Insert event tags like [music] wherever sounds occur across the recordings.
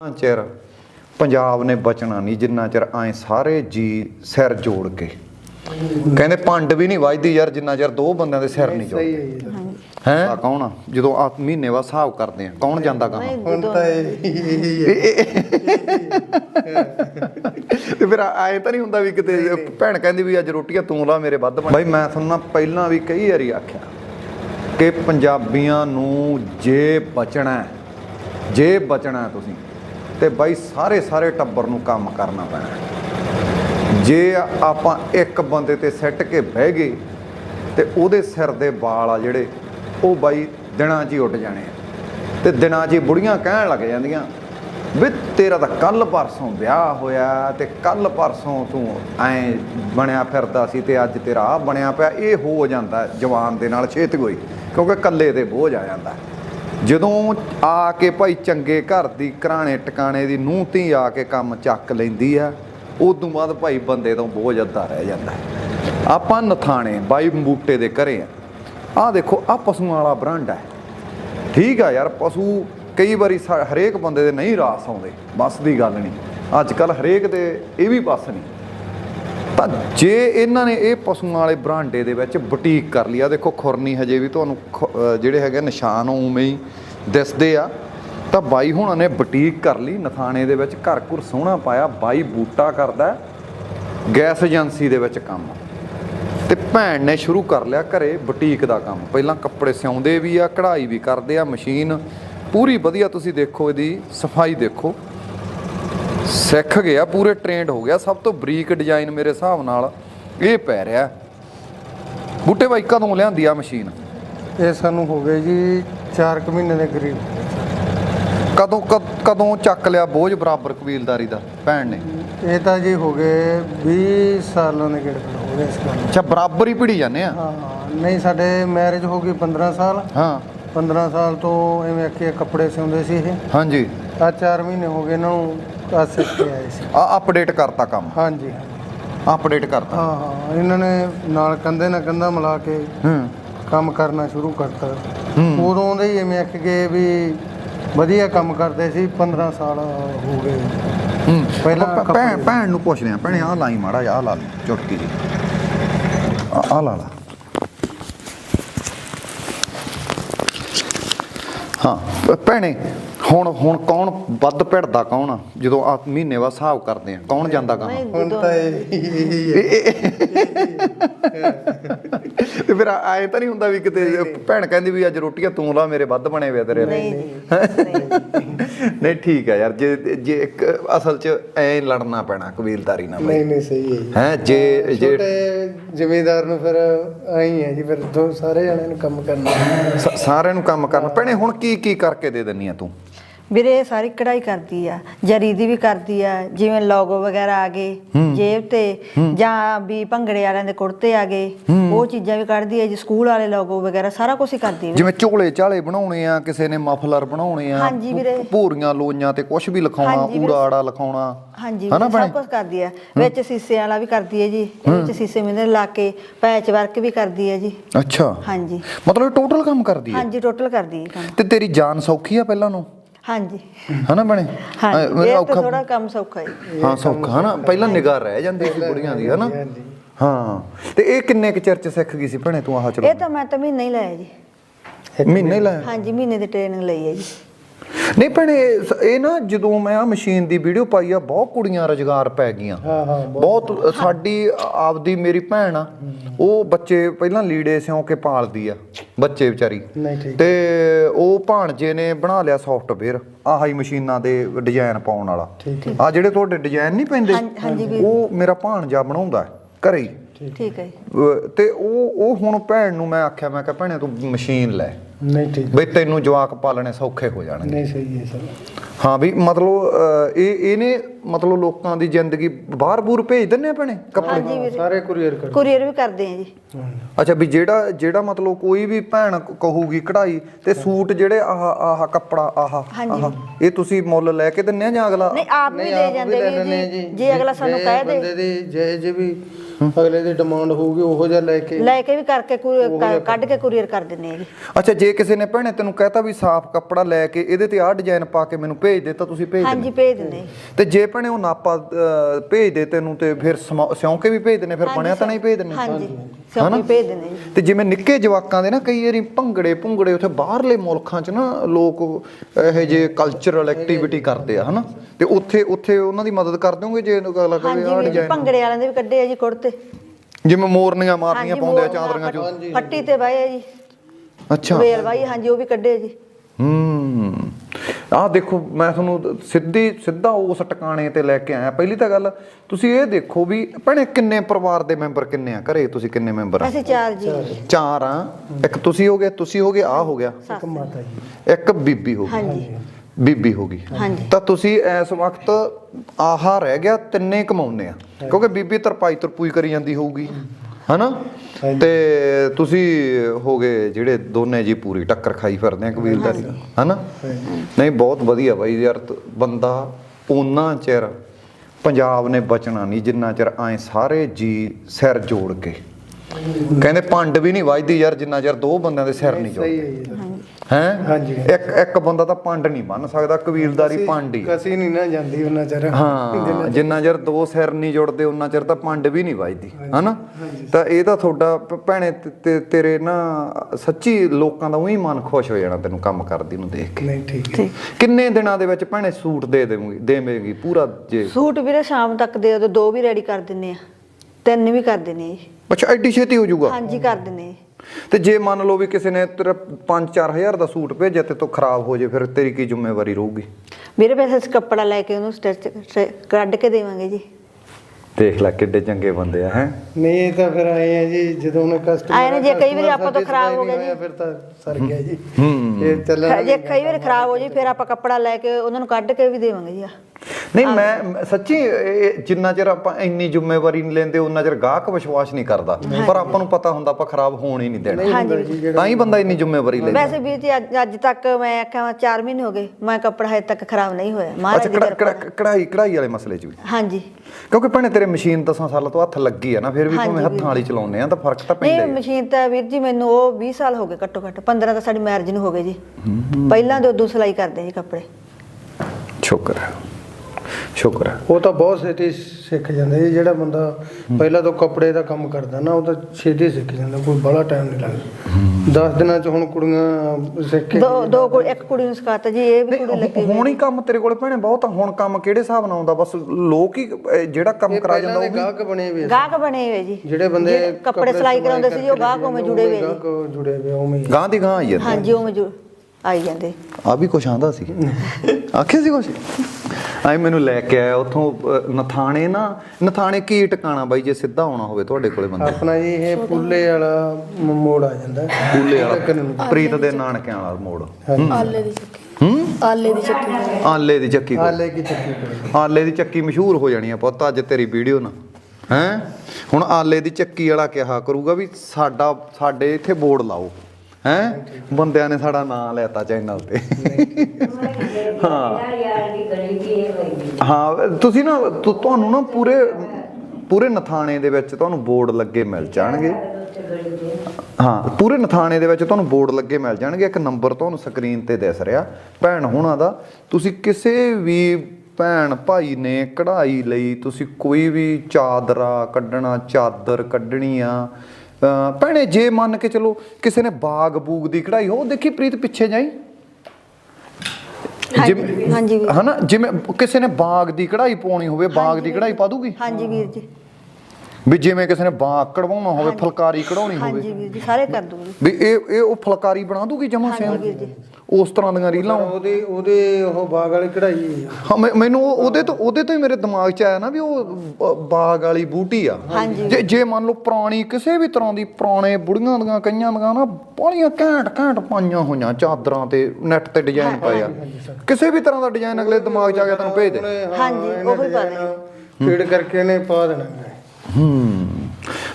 ਉਹਨਾਂ ਚਿਰ ਪੰਜਾਬ ਨੇ ਬਚਣਾ ਨਹੀਂ ਜਿੰਨਾ ਚਿਰ ਐ ਸਾਰੇ ਜੀ ਸਿਰ ਜੋੜ ਕੇ। ਕਹਿੰਦੇ ਪੰਡ ਵੀ ਨਹੀਂ ਵੱਜਦੀ ਯਾਰ ਜਿੰਨਾ ਚਿਰ ਦੋ ਬੰਦਿਆਂ ਦੇ ਸਿਰ ਨਹੀਂ ਜੋੜਦੇ। ਹੈ ਕੌਣ ਆ? ਜਦੋਂ ਆ ਮਹੀਨੇ ਬਾਅਦ ਹਿਸਾਬ ਕਰਦੇ ਆ ਕੌਣ ਜਾਂਦਾ ਗਾ ਹੁਣ ਤਾਂ ਤੇ ਫਿਰ ਆਏ ਤਾਂ ਨਹੀਂ ਹੁੰਦਾ ਵੀ ਕਿਤੇ ਭੈਣ ਕਹਿੰਦੀ ਵੀ ਅੱਜ ਰੋਟੀਆਂ ਤੂੰ ਲਾ ਮੇਰੇ ਵੱਧ ਬਣ ਬਾਈ ਮੈਂ ਤੁਹਾਨੂੰ ਨਾ ਪਹਿਲਾਂ ਵੀ ਕਈ ਵਾਰੀ ਆਖਿਆ ਕਿ ਪੰਜਾਬੀਆਂ ਨੂੰ ਜੇ ਬਚਣਾ ਹੈ, ਜੇ ਬਚਣਾ ਹੈ ਤੁਸੀਂ ਤੇ ਬਾਈ ਸਾਰੇ ਸਾਰੇ ਟੱਬਰ ਨੂੰ ਕੰਮ ਕਰਨਾ ਪੈਣਾ। ਜੇ ਆਪਾਂ ਇੱਕ ਬੰਦੇ ਤੇ ਸੱਟ ਕੇ ਬਹਿ ਗਏ ਤੇ ਉਹਦੇ ਸਿਰ ਦੇ ਵਾਲ ਆ ਜਿਹੜੇ, ਉਹ ਬਾਈ ਦਿਨਾਂ 'ਚ ਹੀ ਉੱਡ ਜਾਣੇ ਆ। ਤੇ ਦਿਨਾਂ 'ਚ ਹੀ ਬੁੜੀਆਂ ਕਹਿਣ ਲੱਗ ਜਾਂਦੀਆਂ ਵੀ ਤੇਰਾ ਤਾਂ ਕੱਲ ਪਰਸੋਂ ਵਿਆਹ ਹੋਇਆ ਤੇ ਕੱਲ ਪਰਸੋਂ ਤੂੰ ਐ ਬਣਿਆ ਫਿਰਦਾ ਸੀ ਤੇ ਅੱਜ ਤੇਰਾ ਆ ਬਣਿਆ ਪਿਆ, ਇਹ ਹੋ ਜਾਂਦਾ ਜਵਾਨ ਦੇ ਨਾਲ ਛੇਤੀ ਹੋਈ, ਕਿਉਂਕਿ ਕੱਲੇ ਤੇ ਬੋਝ ਆ ਜਾਂਦਾ। ਜਦੋਂ ਆ ਕੇ ਭਾਈ ਚੰਗੇ ਘਰ ਦੀ ਘਰਾਣੇ ਟਿਕਾਣੇ ਦੀ ਨੂੰਹ ਧੀ ਆ ਕੇ ਕੰਮ ਚੱਕ ਲੈਂਦੀ ਆ, ਉਦੋਂ ਬਾਅਦ ਭਾਈ ਬੰਦੇ ਤੋਂ ਬੋਝ ਅੱਧਾ ਰਹਿ ਜਾਂਦਾ। ਆਪਾਂ ਨਥਾਣੇ ਬਾਈ ਬੂਟੇ ਦੇ ਘਰੇ ਆ। ਆਹ ਦੇਖੋ ਆ ਪਸ਼ੂਆਂ ਵਾਲਾ ਬ੍ਰਾਂਡ ਹੈ। ਠੀਕ ਆ ਯਾਰ, ਪਸ਼ੂ ਕਈ ਵਾਰੀ ਸਾ- ਹਰੇਕ ਬੰਦੇ ਦੇ ਨਹੀਂ ਰਾਸ ਆਉਂਦੇ, ਬਸ ਦੀ ਗੱਲ ਨਹੀਂ। ਅੱਜ ਕੱਲ ਹਰੇਕ ਦੇ ਇਹ ਵੀ ਬਸ ਨਹੀਂ। ਤਾਂ ਜੇ ਇਹਨਾਂ ਨੇ ਇਹ ਪਸ਼ੂਆਂ ਵਾਲੇ ਬਰਾਂਡੇ ਦੇ ਵਿੱਚ ਬੁਟੀਕ ਕਰ ਲਿਆ, ਦੇਖੋ ਖੁਰਨੀ ਹਜੇ ਵੀ ਤੁਹਾਨੂੰ ਖ- ਜਿਹੜੇ ਹੈਗੇ ਨਿਸ਼ਾਨ ਉਵੇਂ ਹੀ ਦਿਸਦੇ ਆ, ਤਾਂ ਬਾਈ ਹੁਣਾਂ ਨੇ ਬੁਟੀਕ ਕਰ ਲਈ, ਨਥਾਣੇ ਦੇ ਵਿੱਚ ਘਰ ਘੁਰ ਸੋਹਣਾ ਪਾਇਆ, ਬਾਈ ਬੂਟਾ ਕਰਦਾ, ਗੈਸ ਏਜੰਸੀ ਦੇ ਵਿੱਚ ਕੰਮ। ਤੇ ਭੈਣ ਨੇ ਸ਼ੁਰੂ ਕਰ ਲਿਆ ਘਰੇ ਬੁਟੀਕ ਦਾ ਕੰਮ। ਪਹਿਲਾਂ ਕੱਪੜੇ ਸਿਉਂਦੇ ਵੀ ਆ, ਕਢਾਈ ਵੀ ਕਰਦੇ ਆ, ਮਸ਼ੀਨ ਪੂਰੀ ਵਧੀਆ ਤੁਸੀਂ ਦੇਖੋ ਇਹਦੀ, ਸਫ਼ਾਈ ਦੇਖੋ। ਸਿੱਖ ਗਿਆ ਪੂਰੇ ਟ੍ਰੇਨਡ ਹੋ ਗਿਆ ਸਭ ਤੋਂ ਬਰੀਕ ਡਿਜ਼ਾਈਨ ਮੇਰੇ ਹਿਸਾਬ ਨਾਲ ਇਹ ਪੈ ਰਿਹਾ। ਬੂਟੇ ਬਾਈ ਕਦੋਂ ਲਿਆਂਦੀ ਆ ਮਸ਼ੀਨ? ਇਹ ਸਾਨੂੰ ਹੋ ਗਏ ਜੀ 4 ਕੁ ਮਹੀਨੇ ਦੇ ਕਰੀਬ। ਕਦੋਂ ਕਦ- ਚੱਕ ਲਿਆ ਬੋਝ ਬਰਾਬਰ ਕਬੀਲਦਾਰੀ ਦਾ ਭੈਣ ਨੇ? ਇਹ ਤਾਂ ਜੀ ਹੋ ਗਏ 20 ਸਾਲਾਂ ਦੇ ਗੇੜ ਹੋ ਗਏ ਇਸ। ਅੱਛਾ ਬਰਾਬਰ ਹੀ ਭਿੜੀ ਜਾਂਦੇ ਆ? ਹਾਂ ਨਹੀਂ ਸਾਡੇ ਮੈਰਿਜ ਹੋ ਗਈ 15 ਸਾਲ। ਹਾਂ। 15 ਸਾਲ ਤੋਂ ਐਵੇਂ ਅੱਕੇ ਕੱਪੜੇ ਸਿਉਂਦੇ ਸੀ ਇਹ। ਹਾਂਜੀ। ਆ 4 ਮਹੀਨੇ ਹੋ ਗਏ ਇਹਨਾਂ ਨੂੰ ਕਾਸੇ ਕੇ ਆਏ ਸੀ। ਆ ਅਪਡੇਟ ਕਰਤਾ ਕੰਮ। ਹਾਂਜੀ। ਅਪਡੇਟ ਕਰਤਾ। ਹਾਂ ਹਾਂ ਇਹਨਾਂ ਨੇ ਨਾਲ ਕੰਧੇ ਨਾਲ ਕੰਧਾ ਮਿਲਾ ਕੇ ਹੂੰ। ਕੰਮ ਕਰਨਾ ਸ਼ੁਰੂ ਕਰਤਾ। ਹੂੰ। ਉਦੋਂ ਦੇ ਹੀ ਐਵੇਂ ਅੱਕ ਗਏ ਵੀ ਵਧੀਆ ਕੰਮ ਕਰਦੇ ਸੀ 15 ਸਾਲ ਹੋ ਗਏ। ਹੂੰ। ਪਹਿਲਾਂ ਭੈਣ ਭੈਣ ਨੂੰ ਪੁੱਛਦੇ ਆ ਭੈਣੇ ਆਹ ਲਾਈ ਮਾੜਾ ਆਹ ਲਾ ਚੁਟਕੀ ਜੀ। ਆਹ ਲਾ ਲਾ। ਹਾਂ ਭੈਣੇ ਹੁਣ ਹੁਣ ਕੌਣ ਵੱਧ ਭਿੜਦਾ ਕੌਣ? ਆ ਜਦੋਂ ਆ ਮਹੀਨੇ ਬਾਅਦ ਹਿਸਾਬ ਕਰਦੇ ਆ ਕੌਣ ਜਾਂਦਾ ਗਾ ਹੁਣ ਤਾਂ ਤੇ ਫਿਰ ਆਏ ਤਾਂ ਨਹੀਂ ਹੁੰਦਾ ਵੀ ਕਿਤੇ ਭੈਣ ਕਹਿੰਦੀ ਵੀ ਅੱਜ ਰੋਟੀਆਂ ਤੂੰ ਲਾ ਮੇਰੇ ਵੱਧ ਬਣੇ ਵੇ ਤੇਰੇ ਨਹੀਂ ਨਹੀਂ ਠੀਕ ਆ ਯਾਰ ਜੇ ਜੇ ਇੱਕ ਅਸਲ 'ਚ ਐ ਲੜਨਾ ਪੈਣਾ ਕਬੀਲਦਾਰੀ ਨਾਲ ਨਹੀਂ ਨਹੀਂ ਸਹੀ ਹੈ ਜੀ। ਹੈ ਜੇ ਜੇ ਛੋਟੇ ਜ਼ਿਮੀਦਾਰ ਨੂੰ ਫਿਰ ਆਈ ਹੈ ਜੀ ਫਿਰ ਦੋ ਸਾਰੇ ਜਣਿਆਂ ਨੂੰ ਕੰਮ ਕਰਨਾ। ਸ- ਸਾਰਿਆਂ ਨੂੰ ਕੰਮ ਕਰਨਾ। ਭੈਣੇ ਹੁਣ ਕੀ ਕੀ ਕਰਕੇ ਦੇ ਦਿੰਨੀ ਆ ਤੂੰ? ਵੀਰੇ ਇਹ ਸਾਰੀ ਕਢਾਈ ਕਰਦੀ ਆ ਜਰੀ ਦੀ ਵੀ ਕਰਦੀ ਆ ਜਿਵੇਂ ਲੋਗੋ ਵਗੈਰਾ ਆ ਗਏ ਜੇਬ ਤੇ ਜਾਂ ਵੀ ਭੰਗੜੇ ਵਾਲਿਆਂ ਦੇ ਕੁੜਤੇ ਆ ਗਏ ਉਹ ਚੀਜ਼ਾਂ ਵੀ ਕੱਢਦੀ ਆ ਜੀ ਸਕੂਲ ਵਾਲੇ ਲੋਗੋ ਵਗੈਰਾ ਸਾਰਾ ਕੁਝ ਹੀ ਕਰਦੀ ਆ। ਜਿਵੇਂ ਝੋਲੇ ਝਾਲੇ ਬਣਾਉਣੇ ਆ ਕਿਸੇ ਨੇ ਮਫਲਰ ਬਣਾਉਣੇ ਆ। ਭੂਰੀਆਂ ਲੋਈਆਂ ਤੇ ਕੁਝ ਵੀ ਲਿਖਾਉਣਾ ਹਾਂਜੀ ਵੀਰੇ। ਊੜਾ ਆੜਾ ਲਿਖਾਉਣਾ। ਹਾਂਜੀ ਹਨਾ ਸਭ ਕੁਝ ਕਰਦੀ ਆ। ਵਿੱਚ ਸੀਸੇ ਵਾਲਾ ਵੀ ਕਰਦੀ ਹੈ ਜੀ ਵਿੱਚ ਸੀਸੇ ਮਿੰਦੇ ਲਾ ਕੇ ਪੈਚ ਵਰਕ ਵੀ ਕਰਦੀ ਹੈ ਜੀ। ਅੱਛਾ। ਹਾਂਜੀ। ਮਤਲਬ ਟੋਟਲ ਕੰਮ ਕਰਦੀ ਹੈ ਹਾਂਜੀ ਟੋਟਲ ਕਰਦੀ ਕੰਮ। ਤੇ ਤੇਰੀ ਜਾਨ ਸੌਖੀ ਆ ਪਹਿਲਾਂ ਨੂੰ ਹਾਂਜੀ। ਹਨਾ ਹਾਂਜੀ। ਐ, ਇਹ ਤਾਂ ਔਖਾ- ਥੋੜਾ ਕੰਮ ਸੌਖਾ ਹੈ ਹਾਂ ਸੌਖਾ ਹਨਾ? ਪਹਿਲਾਂ ਨਿਗਾਹ ਰਹਿ ਜਾਂਦੀ ਸੀ ਬੁੜੀਆਂ ਦੀ ਹਨਾ? ਹਾਂ। ਤੇ ਇਹ ਕਿੰਨੇ ਕੁ ਚਿਰ ਚ ਸਿੱਖ ਗਈ ਸੀ ਭੈਣੇ ਤੂੰ ਆਹ ਚਲੋ? ਇਹ ਤਾਂ ਮੈਂ ਤਾਂ ਮਹੀਨਾ ਹੀ ਲਾਇਆ ਜੀ। ਮਹੀਨੇ ਹੀ ਲਾਇਆ? ਹਾਂਜੀ ਮਹੀਨੇ ਦੀ ਟ੍ਰੇਨਿੰਗ ਲਈ ਹੈ ਜੀ। ਨਹੀਂ ਭੈਣੇ ਇਹ ਨਾ ਜਦੋਂ ਮੈਂ ਆ ਮਸ਼ੀਨ ਦੀ ਵੀਡੀਓ ਪਾਈ ਆ ਬਹੁਤ ਕੁੜੀਆਂ ਰੁਜ਼ਗਾਰ ਪੈ ਗਈਆਂ। ਹਾਂ ਹਾਂ ਬਹੁਤ ਸਾਡੀ ਆਪਦੀ ਮੇਰੀ ਭੈਣ ਆ ਉਹ ਬੱਚੇ ਪਹਿਲਾਂ ਲੀੜੇ ਸਿਉਂ ਕੇ ਪਾਲਦੀ ਆ ਬੱਚੇ ਵਿਚਾਰੀ। ਨਹੀਂ ਠੀਕ। ਤੇ ਉਹ ਭਾਣਜੇ ਨੇ ਬਣਾ ਲਿਆ ਸੌਫਟਵੇਅਰ ਆਹ ਹੀ ਮਸ਼ੀਨਾਂ ਦੇ ਡਿਜ਼ਾਈਨ ਪਾਉਣ ਵਾਲਾ। ਆ ਜਿਹੜੇ ਤੁਹਾਡੇ ਡਿਜ਼ਾਈਨ ਨਹੀਂ ਪੈਂਦੇ। ਉਹ ਮੇਰਾ ਭਾਣਜਾ ਬਣਾਉਂਦਾ ਘਰੇ ਹੀ। ਠੀਕ ਹੈ। ਤੇ ਉਹ ਉਹ ਹੁਣ ਭੈਣ ਨੂੰ ਮੈਂ ਆਖਿਆ ਮੈਂ ਕਿਹਾ ਭੈਣੇ ਤੂੰ ਮਸ਼ੀਨ ਲੈ। ਨਹੀਂ ਠੀਕ ਬਈ ਤੈਨੂੰ ਜਵਾਕ ਪਾਲਣੇ ਸੌਖੇ ਹੋ ਜਾਣਗੇ। ਨਹੀਂ ਸਹੀ ਹੈ ਸਰ। ਹਾਂ ਵੀ ਮਤਲਬ ਇਹ ਇਹਨੇ ਮਤਲਬ ਲੋਕਾਂ ਦੀ ਜ਼ਿੰਦਗੀ ਬਾਹਰ ਬੂਰ ਭੇਜ ਦਿੰਨੇ ਆ ਭੈਣੇ ਕੱਪੜੇ? ਵੀਰੇ। ਸਾਰੇ ਕੁਰੀਅਰ ਕਰ ਕੁਰੀਅਰ ਵੀ ਕਰਦੇ ਆ ਜੀ। ਅੱਛਾ ਵੀ ਜਿਹੜਾ ਜਿਹੜਾ ਮਤਲਬ ਕੋਈ ਵੀ ਭੈਣ ਕਹੂਗੀ ਕਢਾਈ ਤੇ ਸੂਟ ਜਿਹੜੇ ਆਹ ਆਹ ਕੱਪੜਾ ਆਹ ਹਾਂਜੀ। ਆਹ ਇਹ ਤੁਸੀਂ ਮੁੱਲ ਲੈ ਕੇ ਦਿੰਨੇ ਆ ਜਾਂ ਅਗਲਾ? ਨਹੀਂ ਆਪ ਵੀ ਦੇ ਜਾਂਦੇ ਵੀ ਜੀ। ਜੇ। ਅਗਲਾ ਸਾਨੂੰ ਕਹਿ ਦੇ। ਬੰਦੇ ਦੀ ਜੇ ਜੇ ਵੀ ਅਗਲੇ ਦੀ ਡਿਮਾਂਡ ਹੋਊਗੀ ਉਹੋ ਜਿਹਾ ਲੈ ਕੇ। ਲੈ ਕੇ ਵੀ ਕਰਕੇ ਕ- ਕੱਢ ਕੇ ਕੁਰੀਅਰ ਕਰ ਦਿੰਦੇ ਆ ਜੀ। ਅੱਛਾ ਜੇ ਜੇ ਕਿਸੇ ਨੇ ਭੈਣੇ ਤੈਨੂੰ ਕਹਿਤਾ ਵੀ ਸਾਫ਼ ਕੱਪੜਾ ਲੈ ਕੇ ਇਹਦੇ ਤੇ ਆਹ ਡਿਜ਼ਾਈਨ ਪਾ ਕੇ ਮੈਨੂੰ ਭੇਜ ਦੇ ਤਾਂ ਤੁਸੀਂ ਭੇਜ ਹਾਂਜੀ ਦੇਣਾ ਭੇਜ ਦਿੰਦੇ। ਤੇ ਜੇ ਭੈਣੇ ਉਹ ਨਾਪਾ ਭੇਜ ਦੇ ਤੈਨੂੰ ਤੇ ਫਿਰ ਸਿਉਂ ਕੇ ਵੀ ਭੇਜ ਦੇਣੇ ਫਿਰ ਬਣਿਆ ਤਾਂ ਨਹੀਂ ਭੇਜ ਦੇਣੇ ਹਾਂਜੀ ਸੌਂਪੀ ਭੇਜ ਦਿੰਦੇ ਜੀ। ਤੇ ਜਿਵੇਂ ਨਿੱਕੇ ਜਵਾਕਾਂ ਦੇ ਨਾ ਕਈ ਵਾਰੀ ਭੰਗੜੇ ਭੁੰਗੜੇ ਉੱਥੇ ਬਾਹਰਲੇ ਮੁਲਕਾਂ 'ਚ ਨਾ ਲੋਕ ਇਹੋ ਜਿਹੇ ਕਲਚਰਲ ਐਕਟੀਵਿਟੀ ਕਰਦੇ ਆ ਹਨਾ? ਤੇ ਉੱਥੇ ਉੱਥੇ ਉਹਨਾਂ ਦੀ ਮਦਦ ਕਰ ਦੋਗੇ ਜੇ ਅਗਲਾ ਕਹੇ ਹਾਂਜੀ ਆ ਵੀਰ ਜੀ ਡਿਜ਼ਾਈਨ ਭੰਗੜੇ ਵਾਲਿਆਂ ਦੇ ਵੀ ਕੱਢੇ ਆ ਜੀ ਕੁੜਤੇ। ਜਿਵੇਂ ਮੋਰਨੀਆਂ ਮਾਰਨੀਆਂ ਹਾਂਜੀ, ਪਾਉਂਦੇ ਆ ਚਾਦਰੀਆਂ 'ਚ। ਪੱਟੀ ਤੇ ਬਾਏ ਆ ਜੀ। ਅੱਛਾ। ਵੇਲ ਬਾਈ ਹਾਂਜੀ ਉਹ ਵੀ ਕੱਢੇ ਜੀ। ਹੂੰ। ਆਹ ਦੇਖੋ ਮੈਂ ਤੁਹਾਨੂੰ ਸਿੱਧੀ ਸਿੱਧਾ ਉਸ ਟਿਕਾਣੇ ਤੇ ਲੈ ਕੇ ਆਇਆ। ਪਹਿਲੀ ਤਾਂ ਗੱਲ ਤੁਸੀਂ ਇਹ ਦੇਖੋ ਵੀ ਭੈਣੇ ਕਿੰਨੇ ਪਰਿਵਾਰ ਦੇ ਮੈਂਬਰ ਕਿੰਨੇ ਆ? ਘਰੇ ਤੁਸੀਂ ਕਿੰਨੇ ਮੈਂਬਰ ਆ? ਅਸੀਂ ਚਾਰ ਜੀ। ਚਾਰ। ਆ। ਇੱਕ ਤੁਸੀਂ ਹੋ ਗਏ ਤੁਸੀਂ ਹੋ ਗਏ ਆ ਹੋ ਗਿਆ। ਇੱਕ ਮਾਤਾ ਜੀ। ਇੱਕ ਬੀਬੀ ਹੋ ਗਈ। ਹਾਂਜੀ। ਬੀਬੀ ਹੋ ਗਈ। ਹਾਂਜੀ। ਤਾਂ ਤੁਸੀਂ ਇਸ ਵਕਤ ਆਹਾ ਰਹਿ ਗਿਆ ਤਿੰਨੇ ਕਮਾਉਂਦੇ ਆ। ਕਿਉਂਕਿ ਬੀਬੀ ਤਰਪਾਈ ਤਰਪੂਈ ਕਰੀ ਜਾਂਦੀ ਹੋਊਗੀ। ਹਨਾ? ਤੇ ਤੁਸੀਂ ਹੋ ਗਏ ਜਿਹੜੇ ਦੋਨੇ ਜੀ ਪੂਰੀ ਟੱਕਰ ਖਾਈ ਫਿਰਦੇ ਆ ਕਬੀਲਦਾਰੀ ਦਾ ਹਨਾ? ਨਹੀਂ ਬਹੁਤ ਵਧੀਆ ਬਾਈ ਯਾਰ ਬੰਦਾ ਉਹਨਾਂ ਚਿਰ ਪੰਜਾਬ ਨੇ ਬਚਣਾ ਨਹੀਂ ਜਿੰਨਾ ਚਿਰ ਐ ਸਾਰੇ ਜੀ ਸਿਰ ਜੋੜ ਕੇ। ਕਹਿੰਦੇ ਭੰਡ ਵੀ ਨਹੀਂ ਵੱਜਦੀ ਯਾਰ ਜਿੰਨਾ ਚਿਰ ਦੋ ਬੰਦਿਆਂ ਦੇ ਸਿਰ ਨਹੀਂ ਜੋੜਦੇ। ਹੈ। ਇੱਕ ਇੱਕ ਬੰਦਾ ਤਾਂ ਪੰਡ ਨਹੀਂ ਬੰਨ ਸਕਦਾ ਕਬੀਲਦਾਰੀ ਪੰਡ ਹੀ ਕਸੀ ਨਹੀਂ ਨਾ ਜਾਂਦੀ ਉਹਨਾਂ ਚਿਰ। ਹਾਂ ਜਿੰਨਾ ਚਿਰ ਦੋ ਸਿਰ ਨਹੀਂ ਜੁੜਦੇ ਉਹਨਾਂ ਚਿਰ ਤਾਂ ਪੰਡ ਵੀ ਨਹੀਂ ਵੱਜਦੀ ਹਨਾ? ਤਾਂ ਇਹ ਤਾਂ ਤੁਹਾਡਾ ਭੈਣੇ ਤੇਰੇ ਨਾ ਸੱਚੀ ਲੋਕਾਂ ਦਾ ਉਹੀ ਮਨ ਖੁਸ਼ ਹੋ ਜਾਣਾ ਤੈਨੂੰ ਕੰਮ ਕਰਦੀ ਨੂੰ ਦੇਖ ਕੇ। ਨਹੀਂ ਠੀਕ ਹੈ। ਕਿੰਨੇ ਦਿਨਾਂ ਦੇ ਵਿੱਚ ਭੈਣੇ ਸੂਟ ਦੇ ਦੇਵਾਂਗੀ ਦੇਵੇਂਗੀ ਪੂਰਾ ਜੇ। ਸੂਟ ਵੀਰੇ ਸ਼ਾਮ ਤੱਕ ਦੇ ਦੋ ਵੀ ਰੈਡੀ ਕਰ ਦਿੰਨੇ ਆ। ਤਿੰਨ ਵੀ ਕਰ ਦਿੰਨੇ ਆ ਜੀ। ਅੱਛਾ ਐਡੀ ਛੇਤੀ ਹੋ ਜਾਊਗਾ? ਹਾਂਜੀ ਕਰ ਦਿੰਨੇ ਆ। ਤੇ ਜੇ ਮੰਨ ਲਓ ਵੀ ਕਿਸੇ ਨੇ ਤੇਰਾ 5-4000 ਦਾ ਸੂਟ ਭੇਜਿਆ ਤੇ ਤੋਂ ਖਰਾਬ ਹੋ ਜੇ ਫਿਰ ਤੇਰੀ ਕੀ ਜ਼ਿੰਮੇਵਾਰੀ ਰਹੂਗੀ? ਵੀਰੇ ਪੈਸੇ ਅਸੀਂ ਕੱਪੜਾ ਲੈ ਕੇ ਉਹਨੂੰ ਸਟਿਚ ਕੱਢ ਕੇ ਦੇਵਾਂਗੇ ਜੀ। ਦੇਖ ਲੈ ਕਿੱਡੇ ਚੰਗੇ ਬੰਦੇ ਆ ਹੈ? ਨਹੀਂ ਇਹ ਤਾਂ ਫਿਰ ਆਏ ਆ ਜੀ ਜਦੋਂ ਉਹਨੇ ਕਸਟਮਰ ਆਏ ਨੇ ਜੇ ਕਈ ਵਾਰੀ ਆਪਾਂ ਤੋਂ ਖਰਾਬ ਹੋ ਗਿਆ ਜੀ। ਫਿਰ ਤਾਂ ਸਰ ਗਿਆ ਜੀ। ਇਹ ਚੱਲਣ ਜੇ ਕਈ ਵਾਰ ਖਰਾਬ ਹੋ ਜੇ ਫਿਰ ਆਪਾਂ ਕੱਪੜਾ ਲੈ ਕੇ ਉਹਨਾਂ ਨੂੰ ਕੱਢ ਕੇ ਵੀ ਦੇਵਾਂਗੇ ਜੀ ਨਹੀਂ ਮੈਂ ਸੱਚੀ ਜਿੰਨਾ ਚਿਰ ਆਪਾਂ ਇੰਨੀ ਜ਼ਿੰਮੇਵਾਰੀ ਨਹੀਂ ਲੈਂਦੇ ਉਹਨਾਂ ਚਿਰ ਗਾਹਕ ਵਿਸ਼ਵਾਸ ਨਹੀਂ ਕਰਦਾ। ਪਰ ਆਪਾਂ ਨੂੰ ਪਤਾ ਹੁੰਦਾ ਆਪਾਂ ਖਰਾਬ ਹੋਣ ਹੀ ਨਹੀਂ ਦੇਣਾ। ਤਾਂ ਹੀ ਬੰਦਾ ਇੰਨੀ ਜ਼ਿੰਮੇਵਾਰੀ ਲੈਂਦਾ ਵੈਸੇ ਵੀਰ ਜੀ ਅੱਜ ਤੱਕ ਮੈਂ ਆਖਿਆ 4 ਮਹੀਨੇ ਹੋ ਗਏ ਮੈਂ ਕੱਪੜਾ ਹਜੇ ਤੱਕ ਖਰਾਬ ਨਹੀਂ ਹੋਇਆ। ਮਹਾਰਾਜ ਦੀ ਕੜਾ- ਕਿਰਪਾ। ਕੜਾ- ਕੜਾਈ ਕੜਾਈ ਵਾਲੇ ਮਸਲੇ 'ਚ ਵੀ। ਹਾਂਜੀ। ਕਿਉਂਕਿ ਭੈਣੇ ਤੇਰੇ ਮਸ਼ੀਨ 10 ਸਾਲਾਂ ਤੋਂ ਹੱਥ ਲੱਗੀ ਆ ਨਾ ਫਿਰ ਵੀ ਭਾਵੇਂ ਹੱਥਾਂ ਵਾਲੀ ਚਲਾਉਂਦੇ ਆ ਤਾਂ ਫ਼ਰਕ ਤਾਂ ਪੈਂਦਾ ਹੀ। ਮਸ਼ੀਨ ਤਾਂ ਵੀਰ ਜੀ ਮੈਨੂੰ ਉਹ 20 ਸਾਲ ਹੋ ਗਏ ਘੱਟੋ ਘੱਟ 15 ਤਾਂ ਸਾਡੀ ਮੈਰਿਜ ਨੂੰ ਹੋ ਗਏ ਜੀ। ਪਹਿਲਾਂ ਦੇ ਉਦੋਂ ਸਿਲਾਈ ਕਰਦੇ ਜੀ ਕੱਪੜੇ। ਸ਼ੁਕਰ। ਹੈ ਸ਼ੁਕਰ ਹੈ। ਉਹ ਤਾਂ ਬਹੁਤ ਛੇਤੀ ਸਿੱਖ ਜਾਂਦਾ ਜੀ ਜਿਹੜਾ ਬੰਦਾ ਪਹਿਲਾਂ ਤੋਂ ਕੱਪੜੇ ਦਾ ਕੰਮ ਕਰਦਾ ਨਾ ਉਹ ਤਾਂ ਛੇਤੀ ਸਿੱਖ ਜਾਂਦਾ ਕੋਈ ਬੜਾ ਟਾਈਮ ਨਹੀਂ ਲੱਗਦਾ। 10 ਦਿਨਾਂ ਚ ਹੁਣ ਕੁੜੀਆਂ ਸਿੱਖ ਕੇ ਦੋ ਦੋ ਕੁ- ਇੱਕ ਕੁੜੀ ਨੂੰ ਸਿਖਾਤਾ ਜੀ ਇਹ ਵੀ ਕੁੜੀ ਲੱਗੀ ਹੁਣ ਹੀ ਕੰਮ ਤੇਰੇ ਕੋਲੇ ਭੈਣੇ ਬਹੁਤ ਆ ਹੁਣ ਕੰਮ ਕਿਹੜੇ ਹਿਸਾਬ ਨਾਲ ਆਉਂਦਾ? ਬਸ ਲੋਕ ਹੀ ਇਹ ਜਿਹੜਾ ਕੰਮ ਕਰਾ ਜਾਂਦਾ ਉਹ ਗਾਹਕ ਬਣੇ ਹੋਏ। ਗਾਹਕ ਬਣੇ ਹੋਏ ਜੀ। ਜਿਹੜੇ ਬੰਦੇ ਕੱਪੜੇ ਸਿਲਾਈ ਕਰਾਉਂਦੇ ਸੀ ਜੀ ਉਹ ਗਾਹਕ ਉਵੇਂ ਜੁੜੇ ਹੋਏ ਗਾਹਕ ਜੁੜੇ ਹੋਏ ਉਵੇਂ ਹੀ। ਗਾਂ ਦੀ ਗਾਂ ਆਈ ਜਾਂਦਾ ਹਾਂਜੀ ਉਵੇਂ ਜੁ ਆਈ ਜਾਂਦੇ। ਆ ਵੀ ਕੁਛ ਆਂਦਾ ਸੀ। [laughs] ਆਖਿਆ ਸੀ ਕੁਛ? ਆਈ ਮੈਨੂੰ ਲੈ ਕੇ ਆਇਆ ਉਥੋਂ ਨਥਾਣੇ ਨਾ ਨਥਾਣੇ ਕੀ ਟਿਕਾਣਾ ਬਾਈ ਜੇ ਸਿੱਧਾ ਆਉਣਾ ਹੋਵੇ ਤੁਹਾਡੇ ਕੋਲੇ ਬੰਦੇ? ਆਪਣਾ ਜੀ ਇਹ ਪੁੱਲੇ ਵਾਲਾ ਮੋੜ ਆ ਜਾਂਦਾ। ਕੂਲੇ ਵਾਲਾ। ਪ੍ਰੀਤ ਦੇ ਨਾਨਕਿਆਂ ਵਾਲਾ ਮੋੜ। ਆਲੇ ਦੀ ਚੱਕੀ। ਹੂੰ? ਆਲੇ ਦੀ ਚੱਕੀ। ਆਲੇ ਦੀ ਚੱਕੀ। ਹਾਲੇ ਕੀ ਚੱਕੀ ਆਲੇ ਦੀ ਚੱਕੀ ਮਸ਼ਹੂਰ ਹੋ ਜਾਣੀ ਆ ਪੁੱਤ ਅੱਜ ਤੇਰੀ ਵੀਡੀਓ ਨਾਲ ਹੈ? ਹੁਣ ਆਲੇ ਦੀ ਚੱਕੀ ਵਾਲਾ ਕਿਹਾ ਕਰੂਗਾ ਵੀ ਸਾਡਾ ਸਾਡੇ ਇੱਥੇ ਬੋਰਡ ਲਾਓ। ਹੈ? ਬੰਦਿਆਂ ਨੇ ਸਾਡਾ ਨਾਂ ਲੈਤਾ ਚੈਨਲ ਤੇ। ਹਾਂ। ਹਾਂ, ਤੁਸੀਂ ਨਾ, ਤੁ- ਤੁਹਾਨੂੰ ਨਾ ਪੂਰੇ ਪੂਰੇ ਨਥਾਣੇ ਦੇ ਵਿੱਚ ਤੁਹਾਨੂੰ ਬੋਰਡ ਲੱਗੇ ਮਿਲ ਜਾਣਗੇ। ਹਾਂ, ਪੂਰੇ ਨਥਾਣੇ ਦੇ ਵਿੱਚ ਤੁਹਾਨੂੰ ਬੋਰਡ ਲੱਗੇ ਮਿਲ ਜਾਣਗੇ। ਇੱਕ ਨੰਬਰ ਤੁਹਾਨੂੰ ਸਕਰੀਨ ਤੇ ਦਿਸ ਰਿਹਾ। ਭੈਣ ਹੋਣਾ ਦਾ, ਤੁਸੀਂ ਕਿਸੇ ਵੀ ਭੈਣ ਭਾਈ ਨੇ ਕਢਾਈ ਲਈ ਤੁਸੀਂ ਕੋਈ ਵੀ ਚਾਦਰਾ ਕੱਢਣਾ, ਚਾਦਰ ਕੱਢਣੀ ਆ, ਅਹ, ਭੈਣੇ ਜੇ ਮੰਨ ਕੇ ਚਲੋ ਕਿਸੇ ਨੇ ਬਾਗ ਬੂਗ ਦੀ ਕਢਾਈ ਹੋ ਦੇਖੀ ਪ੍ਰੀਤ ਪਿੱਛੇ ਜਾਈ? ਹਾਂਜੀ ਹਾਂਜੀ ਵੀਰ। ਹਨਾ? ਜਿਵੇਂ ਕਿਸੇ ਨੇ ਬਾਗ ਦੀ ਕਢਾਈ ਪਾਉਣੀ ਹੋਵੇ ਬਾਗ ਦੀ ਕਢਾਈ ਪਾ ਦੂਗੀ? ਹਾਂਜੀ ਵੀਰ ਜੀ। ਵੀ ਜਿਵੇਂ ਕਿਸੇ ਨੇ ਬਾਗ ਕਢਵਾਉਣਾ ਹੋਵੇ ਫੁਲਕਾਰੀ ਕਢਾਉਣੀ ਹੋਵੇ। ਹਾਂਜੀ ਵੀਰ ਜੀ ਸਾਰੇ ਕਰ ਦੂੰਗੀ। ਵੀ ਇਹ ਇਹ ਉਹ ਫੁਲਕਾਰੀ ਬਣਾ ਦੂਗੀ ਜਮਾ ਹਾਂਜੀ ਸੇਮ ਵੀਰ ਜੀ। ਉਸ ਤਰ੍ਹਾਂ ਦੀਆਂ ਰੀਲਾਂ ਉਹਦੇ ਉਹਦੇ ਉਹ ਬਾਗ ਵਾਲੀ ਕਢਾਈ। ਹਾਂ ਮੈਨੂੰ ਉਹ- ਉਹਦੇ ਤੋਂ ਉਹਦੇ ਤੋਂ ਹੀ ਮੇਰੇ ਦਿਮਾਗ 'ਚ ਆਇਆ ਨਾ ਵੀ ਉਹ ਬ- ਬਾਗ ਵਾਲੀ ਬੂਟੀ ਆ। ਹਾਂਜੀ। ਜੇ ਜੇ ਮੰਨ ਲਓ ਪੁਰਾਣੀ ਕਿਸੇ ਵੀ ਤਰ੍ਹਾਂ ਦੀ ਪੁਰਾਣੇ ਬੁੜੀਆਂ ਦੀਆਂ ਕਈਆਂ ਦੀਆਂ ਨਾ ਬੜੀਆਂ ਘੈਂਟ ਘੈਂਟ ਪਾਈਆਂ ਹੋਈਆਂ ਚਾਦਰਾਂ ਤੇ ਨੈਟ ਤੇ ਡਿਜ਼ਾਈਨ ਪਾਏ ਆ। ਕਿਸੇ ਵੀ ਤਰ੍ਹਾਂ ਦਾ ਡਿਜ਼ਾਈਨ ਅਗਲੇ ਦਿਮਾਗ 'ਚ ਆ ਗਿਆ ਤੈਨੂੰ ਭੇਜ ਦੇ। ਹਾਂਜੀ, ਉਹੀ ਪਾ design ਫੀਡ ਕਰਕੇ ਨੇ ਪਾ ਦੇਣਾ। ਹੂੰ।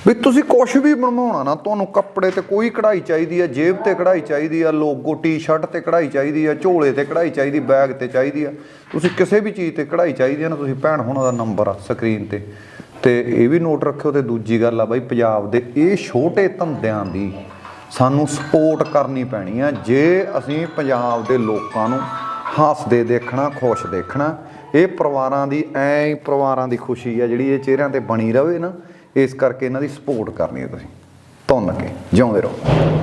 ਵੀ ਤੁਸੀਂ ਕੁਝ ਵੀ ਬਣਵਾਉਣਾ ਨਾ, ਤੁਹਾਨੂੰ ਕੱਪੜੇ ਤੇ ਕੋਈ ਕਢਾਈ ਚਾਹੀਦੀ ਆ, ਜੇਬ ਤੇ ਕਢਾਈ ਚਾਹੀਦੀ ਆ, ਲੋਗੋ, ਟੀ-ਸ਼ਰਟ ਤੇ ਕਢਾਈ ਚਾਹੀਦੀ ਆ, ਝੋਲੇ ਤੇ ਕਢਾਈ ਚਾਹੀਦੀ, ਬੈਗ ਤੇ ਚਾਹੀਦੀ ਆ। ਤੁਸੀਂ ਕਿਸੇ ਵੀ ਚੀਜ਼ ਤੇ ਕਢਾਈ ਚਾਹੀਦੀ ਹੈ ਨਾ, ਤੁਸੀਂ ਭੈਣ, ਹੋਣਾ ਦਾ ਨੰਬਰ ਆ ਸਕਰੀਨ ਤੇ। ਤੇ ਇਹ ਵੀ ਨੋਟ ਰੱਖਿਓ ਤੇ ਦੂਜੀ ਗੱਲ ਆ ਬਾਈ, ਪੰਜਾਬ ਦੇ ਇਹ ਛੋਟੇ ਧੰਦਿਆਂ ਦੀ ਸਾਨੂੰ ਸਪੋਰਟ ਕਰਨੀ ਪੈਣੀ ਆ। ਜੇ ਅਸੀਂ ਪੰਜਾਬ ਦੇ ਲੋਕਾਂ ਨੂੰ ਹੱਸਦੇ ਦੇਖਣਾ, ਖੁਸ਼ ਦੇਖਣਾ ਇਹ ਪਰਿਵਾਰਾਂ ਦੀ, ਐ ਪਰਿਵਾਰਾਂ ਦੀ ਖੁਸ਼ੀ ਆ ਜਿਹੜੀ ਇਹ ਚਿਹਰਿਆਂ ਤੇ ਬਣੀ ਰਵੇ ਨਾ, ਇਸ ਕਰਕੇ ਇਹਨਾਂ ਦੀ ਸਪੋਰਟ ਕਰਨੀ ਹੈ ਤੁਸੀਂ। ਧੰਨ ਕੇ ਜਿਉਂਦੇ ਰਹੋ।